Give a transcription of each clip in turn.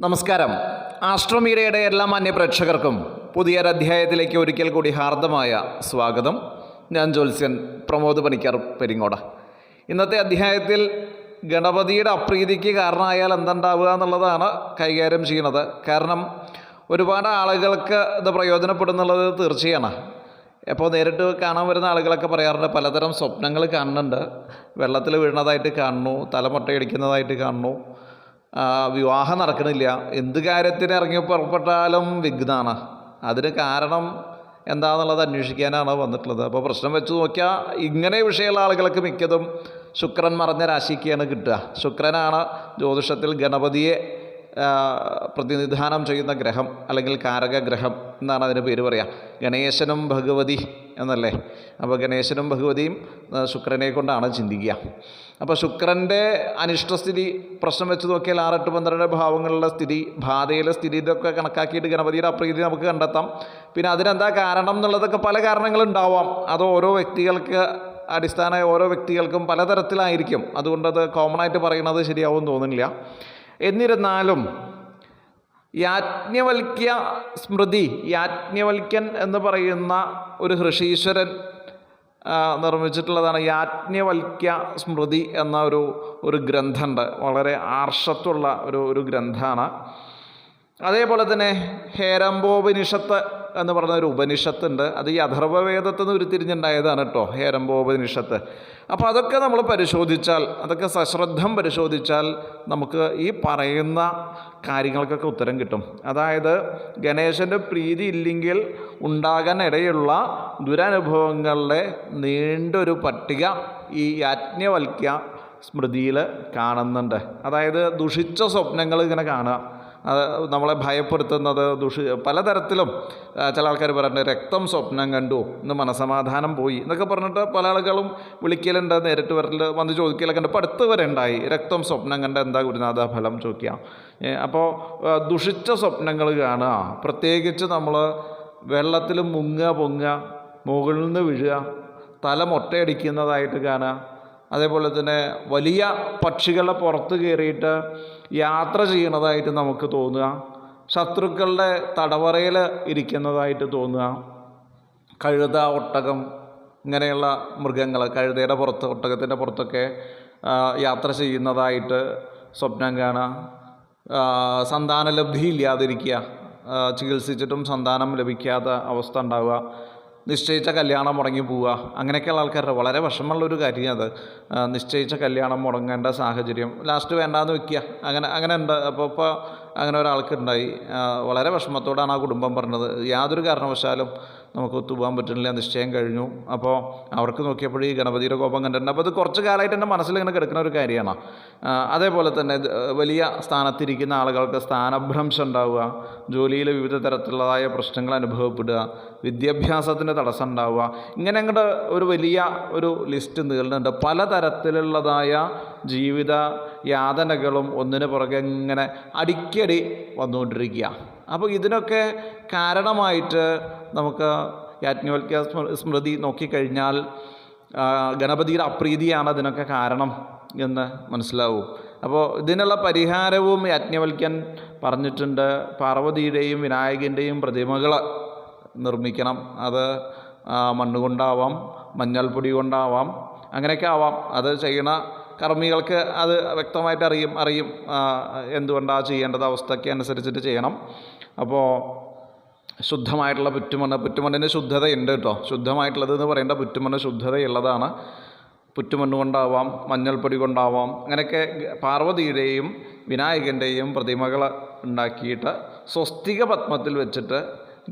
നമസ്കാരം. ആസ്ട്രോമീഡിയയുടെ എല്ലാ മാന്യപ്രേക്ഷകർക്കും പുതിയൊരു അധ്യായത്തിലേക്ക് ഒരിക്കൽ കൂടി ഹാർദമായ സ്വാഗതം. ഞാൻ ജ്യോത്സ്യൻ പ്രമോദ് പണിക്കർ പെരിങ്ങോട. ഇന്നത്തെ അധ്യായത്തിൽ ഗണപതിയുടെ അപ്രീതിക്ക് കാരണമായാൽ എന്തുണ്ടാവുക എന്നുള്ളതാണ് കൈകാര്യം ചെയ്യുന്നത്. കാരണം ഒരുപാട് ആളുകൾക്ക് ഇത് പ്രയോജനപ്പെടുന്നുള്ളത് തീർച്ചയാണ്. എപ്പോൾ നേരിട്ട് കാണാൻ വരുന്ന ആളുകളൊക്കെ പറയാറുണ്ട് പലതരം സ്വപ്നങ്ങൾ കാണുന്നുണ്ട്. വെള്ളത്തിൽ വീഴുന്നതായിട്ട് കാണുന്നു തലമുട്ടയടിക്കുന്നതായിട്ട് കാണുന്നു. വിവാഹം നടക്കണില്ല. എന്ത് കാര്യത്തിന് ഇറങ്ങി പുറപ്പെട്ടാലും വിഘ്നാണ്. അതിന് കാരണം എന്താണെന്നുള്ളത് അന്വേഷിക്കാനാണ് വന്നിട്ടുള്ളത്. അപ്പോൾ പ്രശ്നം വെച്ച് നോക്കിയാൽ ഇങ്ങനെ വിഷയമുള്ള ആളുകൾക്ക് മിക്കതും ശുക്രൻ മറഞ്ഞ രാശിക്കാണ് കിട്ടുക. ശുക്രനാണ് ജ്യോതിഷത്തിൽ ഗണപതിയെ പ്രതിനിധാനം ചെയ്യുന്ന ഗ്രഹം അല്ലെങ്കിൽ കാരക ഗ്രഹം എന്നാണ് അതിന് പേര് പറയുക ഗണേശനും ഭഗവതി എന്നല്ലേ? അപ്പോൾ ഗണേശനും ഭഗവതിയും ശുക്രനെ കൊണ്ടാണ് ചിന്തിക്കുക. അപ്പോൾ ശുക്രന്റെ അനിഷ്ടസ്ഥിതി പ്രശ്നം വെച്ച് നോക്കിയാൽ ആറെട്ട് പന്ത്രണ്ട് ഭാവങ്ങളുടെ സ്ഥിതി ബാധയിലെ സ്ഥിതി ഇതൊക്കെ കണക്കാക്കിയിട്ട് ഗണപതിയുടെ അപ്രീതി നമുക്ക് കണ്ടെത്താം. പിന്നെ അതിനെന്താ കാരണം എന്നുള്ളതൊക്കെ പല കാരണങ്ങളുണ്ടാവാം. അത് ഓരോ വ്യക്തികൾക്ക് അടിസ്ഥാന ഓരോ വ്യക്തികൾക്കും പലതരത്തിലായിരിക്കും. അതുകൊണ്ടത് കോമൺ ആയിട്ട് പറയുന്നത് ശരിയാവും തോന്നുന്നില്ല. എന്നിരുന്നാലും യാജ്ഞവൽക്യ സ്മൃതി യാജ്ഞവൽക്യൻ എന്ന് പറയുന്ന ഒരു ഋഷീശ്വരൻ നിർമ്മിച്ചിട്ടുള്ളതാണ് യാജ്ഞവൽക്യ സ്മൃതി എന്ന ഒരു ഒരു ഗ്രന്ഥമുണ്ട്. വളരെ ആർഷത്തുള്ള ഒരു ഒരു ഗ്രന്ഥമാണ്. അതേപോലെ തന്നെ ഹേരംബോപനിഷത്ത് എന്ന് പറയുന്ന ഒരു ഉപനിഷത്തുണ്ട്. അത് ഈ അഥർവവേദത്തിൽ നിന്ന് ഉരുത്തിരിഞ്ഞുണ്ടായതാണ് കേട്ടോ ഹേരംബോപനിഷത്ത് അപ്പോൾ അതൊക്കെ നമ്മൾ പരിശോധിച്ചാൽ അതൊക്കെ സശ്രദ്ധം പരിശോധിച്ചാൽ നമുക്ക് ഈ പറയുന്ന കാര്യങ്ങൾക്കൊക്കെ ഉത്തരം കിട്ടും. അതായത് ഗണേശന്റെ പ്രീതി ഇല്ലെങ്കിൽ ഉണ്ടാകാൻ ഇടയുള്ള ദുരനുഭവങ്ങളുടെ നീണ്ടൊരു പട്ടിക ഈ യാജ്ഞവൽക്യ സ്മൃതിയിൽ കാണുന്നുണ്ട്. അതായത് ദുഷിച്ച സ്വപ്നങ്ങൾ ഇങ്ങനെ കാണുക. അത് നമ്മളെ ഭയപ്പെടുത്തുന്നത് ദുഷി പലതരത്തിലും ചില ആൾക്കാർ പറയുന്നത് രക്തം സ്വപ്നം കണ്ടു ഇന്ന് മനസമാധാനം പോയി എന്നൊക്കെ പറഞ്ഞിട്ട് പല ആളുകളും വിളിക്കലുണ്ട് നേരിട്ട് വരൽ വന്ന് ചോദിക്കലൊക്കെ ഉണ്ട്. അടുത്ത് വരെ ഉണ്ടായി. രക്തം സ്വപ്നം കണ്ട എന്താ ഗുരുനാഥ ഫലം ചോദിക്കാം. അപ്പോൾ ദുഷിച്ച സ്വപ്നങ്ങൾ കാണുക. പ്രത്യേകിച്ച് നമ്മൾ വെള്ളത്തിൽ മുങ്ങുക പൊങ്ങുക മുകളിൽ നിന്ന് വീഴുക തല മൊട്ടയടിക്കുന്നതായിട്ട് കാണുക. അതേപോലെ തന്നെ വലിയ പക്ഷികളെ പുറത്ത് കയറിയിട്ട് യാത്ര ചെയ്യണതായിട്ട് നമുക്ക് തോന്നുക. ശത്രുക്കളുടെ തടവറയിൽ ഇരിക്കുന്നതായിട്ട് തോന്നുക. കഴുത ഒട്ടകം ഇങ്ങനെയുള്ള മൃഗങ്ങൾ കഴുതയുടെ പുറത്ത് ഒട്ടകത്തിന്റെ പുറത്തൊക്കെ യാത്ര ചെയ്യുന്നതായിട്ട് സ്വപ്നം കാണുക. സന്താനലബ്ധി ഇല്ലാതിരിക്കുക ചികിത്സിച്ചിട്ടും സന്താനം ലഭിക്കാത്ത അവസ്ഥ ഉണ്ടാവുക. നിശ്ചയിച്ച കല്യാണം മുടങ്ങി പോവുക. അങ്ങനെയൊക്കെയുള്ള ആൾക്കാരുടെ വളരെ വിഷമമുള്ളൊരു കാര്യം അത്. നിശ്ചയിച്ച കല്യാണം മുടങ്ങേണ്ട സാഹചര്യം. ലാസ്റ്റ് വേണ്ടാന്ന് വെക്കുക. അങ്ങനെ അങ്ങനെ ഉണ്ട്. അപ്പോൾ ഇപ്പോൾ അങ്ങനെ ഒരാൾക്കുണ്ടായി വളരെ വിഷമത്തോടാണ് ആ കുടുംബം പറഞ്ഞത്. യാതൊരു കാരണവശാലും നമുക്ക് ഒത്തുപോകാൻ പറ്റുന്നില്ല നിശ്ചയം കഴിഞ്ഞു. അപ്പോൾ അവർക്ക് നോക്കിയപ്പോൾ ഈ ഗണപതിയുടെ കോപം കണ്ടിട്ടുണ്ട്. അപ്പോൾ അത് കുറച്ച് കാലമായിട്ട് എന്റെ മനസ്സിൽ ഇങ്ങനെ കിടക്കുന്ന ഒരു കാര്യമാണ്. അതേപോലെ തന്നെ വലിയ സ്ഥാനത്തിരിക്കുന്ന ആളുകൾക്ക് സ്ഥാനഭ്രംശം ഉണ്ടാവുക ജോലിയിൽ വിവിധ തരത്തിലുള്ളതായ പ്രശ്നങ്ങൾ അനുഭവപ്പെടുക വിദ്യാഭ്യാസത്തിന്റെ തടസ്സം ഉണ്ടാവുക ഇങ്ങനെ അങ്ങോട്ട് ഒരു വലിയ ഒരു ലിസ്റ്റ് നീളുന്നുണ്ട്. പല തരത്തിലുള്ളതായ ജീവിത യാതനകളും ഒന്നിന് പുറകെ ഇങ്ങനെ അടിക്കടി വന്നുകൊണ്ടിരിക്കുക. അപ്പോൾ ഇതിനൊക്കെ കാരണമായിട്ട് നമുക്ക് യാജ്ഞവൽക്യ സ്മൃതി നോക്കിക്കഴിഞ്ഞാൽ ഗണപതിയുടെ അപ്രീതിയാണ് അതിനൊക്കെ കാരണം എന്ന് മനസ്സിലാവും. അപ്പോൾ ഇതിനുള്ള പരിഹാരവും യാജ്ഞവൽക്യൻ പറഞ്ഞിട്ടുണ്ട്. പാർവതിയുടെയും വിനായകന്റെയും പ്രതിമകൾ നിർമ്മിക്കണം. അത് മണ്ണുകൊണ്ടാവാം മണ്ണ് കൊണ്ടാവാം മഞ്ഞൾപ്പൊടി കൊണ്ടാവാം അങ്ങനെയൊക്കെ ആവാം. അത് ചെയ്യണ കർമ്മികൾക്ക് അത് വ്യക്തമായിട്ട് അറിയും അറിയും എന്തുകൊണ്ടാണ് ചെയ്യേണ്ടത് അവസ്ഥയ്ക്ക് അനുസരിച്ചിട്ട് ചെയ്യണം. അപ്പോൾ ശുദ്ധമായിട്ടുള്ള പുറ്റുമണ്ണ് പുറ്റുമണ്ണിന് ശുദ്ധതയുണ്ട് കേട്ടോ. ശുദ്ധമായിട്ടുള്ളത് എന്ന് പറയേണ്ട പുറ്റുമണ്ണ് ശുദ്ധതയുള്ളതാണ്. പുറ്റുമണ്ണ് കൊണ്ടാവാം മഞ്ഞൾപ്പൊടി കൊണ്ടാവാം അങ്ങനെയൊക്കെ പാർവതിയുടെയും വിനായകന്റെയും പ്രതിമകൾ ഉണ്ടാക്കിയിട്ട് സ്വസ്തിക പത്മത്തിൽ വെച്ചിട്ട്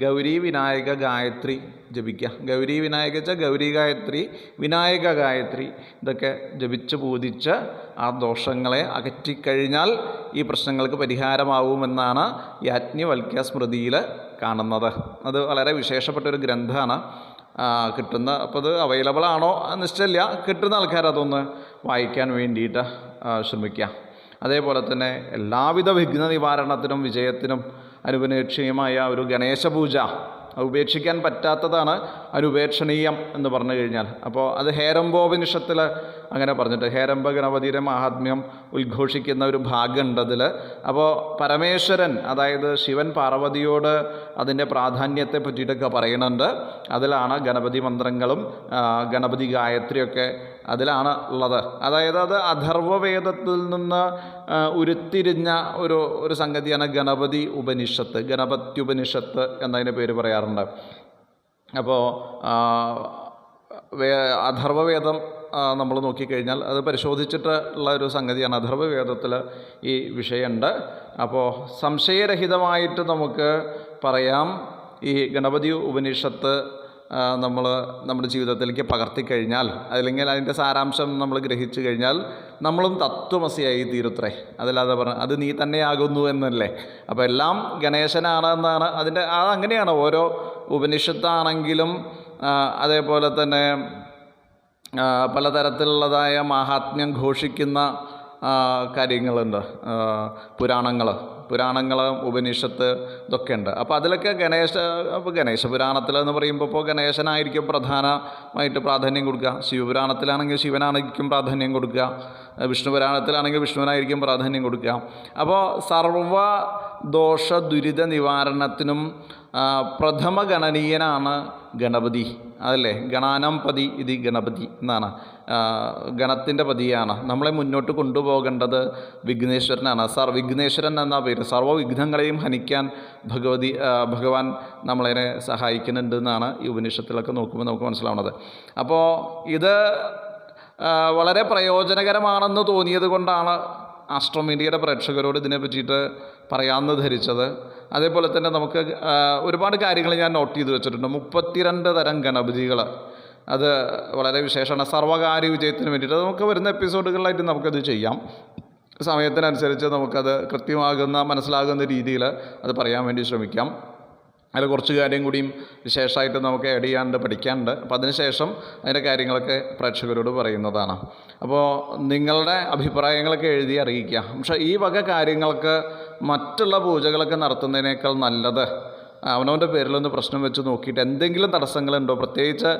ഗൗരി വിനായക ഗായത്രി ജപിക്കുക. ഗൗരി വിനായക വെച്ചാൽ ഗൗരി ഗായത്രി വിനായക ഗായത്രി ഇതൊക്കെ ജപിച്ച് പൂജിച്ച് ആ ദോഷങ്ങളെ അകറ്റിക്കഴിഞ്ഞാൽ ഈ പ്രശ്നങ്ങൾക്ക് പരിഹാരമാവുമെന്നാണ് യാജ്ഞവൽക്യ സ്മൃതിയിൽ കാണുന്നത്. അത് വളരെ വിശേഷപ്പെട്ട ഒരു ഗ്രന്ഥമാണ് കിട്ടുന്ന അപ്പോൾ അത് അവൈലബിൾ ആണോ? നിശ്ചയമില്ല കിട്ടുന്ന ആൾക്കാർ അതൊന്ന് വായിക്കാൻ വേണ്ടിയിട്ട് ശ്രമിക്കുക. അതേപോലെ തന്നെ എല്ലാവിധ വിഘ്ന നിവാരണത്തിനും വിജയത്തിനും അനുപനേക്ഷീയമായ ഒരു ഗണേശ പൂജ അത് ഉപേക്ഷിക്കാൻ പറ്റാത്തതാണ് അനുപേക്ഷണീയം എന്ന് പറഞ്ഞു കഴിഞ്ഞാൽ. അപ്പോൾ അത് ഹേരംബോപനിഷത്തിൽ അങ്ങനെ പറഞ്ഞിട്ട് ഹേരംബ ഗണപതിയുടെ മഹാത്മ്യം ഉദ്ഘോഷിക്കുന്ന ഒരു ഭാഗമുണ്ട് അതിൽ. അപ്പോൾ പരമേശ്വരൻ അതായത് ശിവൻ പാർവതിയോട് അതിന്റെ പ്രാധാന്യത്തെ പറ്റിയിട്ടൊക്കെ പറയുന്നുണ്ട്. അതിലാണ് ഗണപതി മന്ത്രങ്ങളും ഗണപതി ഗായത്രിയൊക്കെ അതിലാണ് ഉള്ളത്. അതായത് അത് അഥർവവേദത്തിൽ നിന്ന് ഉരുത്തിരിഞ്ഞ ഒരു ഒരു സംഗതിയാണ് ഗണപതി ഉപനിഷത്ത് ഗണപത്യുപനിഷത്ത് എന്നതിന്റെ പേര് പറയാറുണ്ട്. അപ്പോൾ വേ അഥർവവേദം നമ്മൾ നോക്കിക്കഴിഞ്ഞാൽ അത് പരിശോധിച്ചിട്ട് ഉള്ള ഒരു സംഗതിയാണ് അഥർവവേദത്തിൽ ഈ വിഷയമുണ്ട്. അപ്പോൾ സംശയരഹിതമായിട്ട് നമുക്ക് പറയാം ഈ ഗണപതി ഉപനിഷത്ത് നമ്മൾ നമ്മുടെ ജീവിതത്തിലേക്ക് പകർത്തിക്കഴിഞ്ഞാൽ അല്ലെങ്കിൽ അതിന്റെ സാരാംശം നമ്മൾ ഗ്രഹിച്ചു കഴിഞ്ഞാൽ നമ്മളും തത്വമസിയായി തീരുത്രേ. അതല്ലാതെ പറഞ്ഞ അത് നീ തന്നെയാകുന്നു എന്നല്ലേ? അപ്പോൾ എല്ലാം ഗണേശനാണ് എന്നാണ് അതിന്റെ അത് ഓരോ ഉപനിഷത്താണെങ്കിലും അതേപോലെ തന്നെ പലതരത്തിലുള്ളതായ മാഹാത്മ്യം ഘോഷിക്കുന്ന കാര്യങ്ങളുണ്ട്. പുരാണങ്ങൾ പുരാണങ്ങൾ ഉപനിഷത്ത് ഇതൊക്കെ ഉണ്ട്. അപ്പോൾ അതിലൊക്കെ ഗണേശ അപ്പോൾ ഗണേശ പുരാണത്തിൽ എന്ന് പറയുമ്പോൾ ഇപ്പോൾ ഗണേശനായിരിക്കും പ്രധാനമായിട്ട് പ്രാധാന്യം കൊടുക്കുക. ശിവപുരാണത്തിലാണെങ്കിൽ ശിവനായിരിക്കും പ്രാധാന്യം കൊടുക്കുക. വിഷ്ണു പുരാണത്തിലാണെങ്കിൽ വിഷ്ണുവിനായിരിക്കും പ്രാധാന്യം കൊടുക്കുക. അപ്പോൾ സർവ ദോഷ ദുരിത നിവാരണത്തിനും പ്രഥമ ഗണനീയനാണ് ഗണപതി. അതല്ലേ? ഗണാനം പതി ഇത് ഗണപതി എന്നാണ്. ഗണത്തിന്റെ പതിയാണ്. നമ്മളെ മുന്നോട്ട് കൊണ്ടുപോകേണ്ടത് വിഘ്നേശ്വരനാണ്. സർ വിഘ്നേശ്വരൻ എന്ന സർവ വിഘ്നങ്ങളെയും ഹനിക്കാൻ ഭഗവതി ഭഗവാൻ നമ്മളതിനെ സഹായിക്കുന്നുണ്ട് എന്നാണ് ഈ ഉപനിഷത്തിലൊക്കെ നോക്കുമ്പോൾ നമുക്ക് മനസ്സിലാവുന്നത്. അപ്പോൾ ഇത് വളരെ പ്രയോജനകരമാണെന്ന് തോന്നിയത് കൊണ്ടാണ് ആസ്ട്രോമീഡിയയുടെ പ്രേക്ഷകരോട് ഇതിനെ പറ്റിയിട്ട് പറയാമെന്ന് ധരിച്ചത്. അതേപോലെ തന്നെ നമുക്ക് ഒരുപാട് കാര്യങ്ങൾ ഞാൻ നോട്ട് ചെയ്ത് വെച്ചിട്ടുണ്ട്. മുപ്പത്തിരണ്ട് തരം ഗണപതികൾ. അത് വളരെ വിശേഷമാണ്. സർവകാര്യ വിജയത്തിന് വേണ്ടിയിട്ട്. നമുക്ക് വരുന്ന എപ്പിസോഡുകളിലായിട്ട് നമുക്കത് ചെയ്യാം. സമയത്തിനനുസരിച്ച് നമുക്കത് കൃത്യമാകുന്ന മനസ്സിലാകുന്ന രീതിയിൽ അത് പറയാൻ വേണ്ടി ശ്രമിക്കാം. അതിൽ കുറച്ച് കാര്യം കൂടിയും വിശേഷമായിട്ട് നമുക്ക് ആഡ് ചെയ്യാണ്ട് പഠിക്കാനുണ്ട്. അപ്പോൾ അതിനുശേഷം അതിന്റെ കാര്യങ്ങളൊക്കെ പ്രേക്ഷകരോട് പറയുന്നതാണ്. അപ്പോൾ നിങ്ങളുടെ അഭിപ്രായങ്ങളൊക്കെ എഴുതി അറിയിക്കുക. പക്ഷേ ഈ വക കാര്യങ്ങൾക്ക് മറ്റുള്ള പൂജകളൊക്കെ നടത്തുന്നതിനേക്കാൾ നല്ലത് അവനവന്റെ പേരിലൊന്ന് പ്രശ്നം വെച്ച് നോക്കിയിട്ട് എന്തെങ്കിലും തടസ്സങ്ങളുണ്ടോ? പ്രത്യേകിച്ച്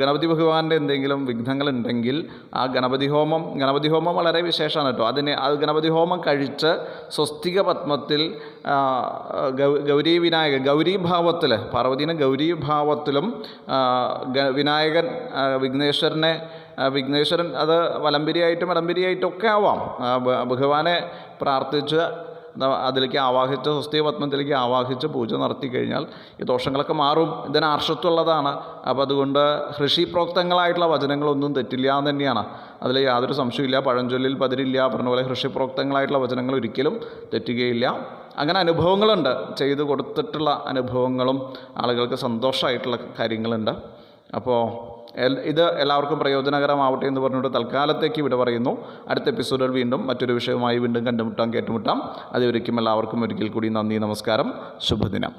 ഗണപതി ഭഗവാന്റെ എന്തെങ്കിലും വിഘ്നങ്ങളുണ്ടെങ്കിൽ ആ ഗണപതി ഹോമം ഗണപതി ഹോമം വളരെ വിശേഷമാണ് കേട്ടോ. അതിനെ അത് ഗണപതി ഹോമം കഴിച്ച് സ്വസ്തിക പത്മത്തിൽ ഗൗരി വിനായകൻ ഗൗരി ഭാവത്തിൽ പാർവതീനെ ഗൗരി ഭാവത്തിലും വിനായകൻ വിഘ്നേശ്വരനെ വിഘ്നേശ്വരൻ അത് വലംബിരിയായിട്ടും വലമ്പിരിയായിട്ടും ഒക്കെ ആവാം. ഭഗവാനെ പ്രാർത്ഥിച്ച് അതിലേക്ക് ആവാഹിച്ച് സ്വസ്തി പത്മത്തിലേക്ക് ആവാഹിച്ച് പൂജ നടത്തി കഴിഞ്ഞാൽ ഈ ദോഷങ്ങളൊക്കെ മാറും. ഇതിന് ആർഷത്വമുള്ളതാണ് അപ്പോൾ അതുകൊണ്ട് ഋഷി പ്രോക്തങ്ങളായിട്ടുള്ള വചനങ്ങളൊന്നും തെറ്റില്ല എന്ന് തന്നെയാണ്. അതിൽ യാതൊരു സംശയമില്ല പഴഞ്ചൊല്ലിൽ പതിരില്ല. പറഞ്ഞ പോലെ ഋഷി പ്രോക്തങ്ങളായിട്ടുള്ള വചനങ്ങൾ ഒരിക്കലും തെറ്റുകയില്ല. അങ്ങനെ അനുഭവങ്ങളുണ്ട്. ചെയ്തു കൊടുത്തിട്ടുള്ള അനുഭവങ്ങളും ആളുകൾക്ക് സന്തോഷമായിട്ടുള്ള കാര്യങ്ങളുണ്ട്. അപ്പോൾ ഇത് എല്ലാവർക്കും പ്രയോജനകരമാവട്ടെ എന്ന് പറഞ്ഞുകൊണ്ട് തൽക്കാലത്തേക്ക് ഇവിടെ പറയുന്നു. അടുത്ത എപ്പിസോഡിൽ വീണ്ടും മറ്റൊരു വിഷയവുമായി വീണ്ടും കണ്ടുമുട്ടാം കേട്ടുമുട്ടാം. അതുവരയ്ക്കും എല്ലാവർക്കും ഒരിക്കൽ കൂടി നന്ദി നമസ്കാരം. ശുഭദിനം.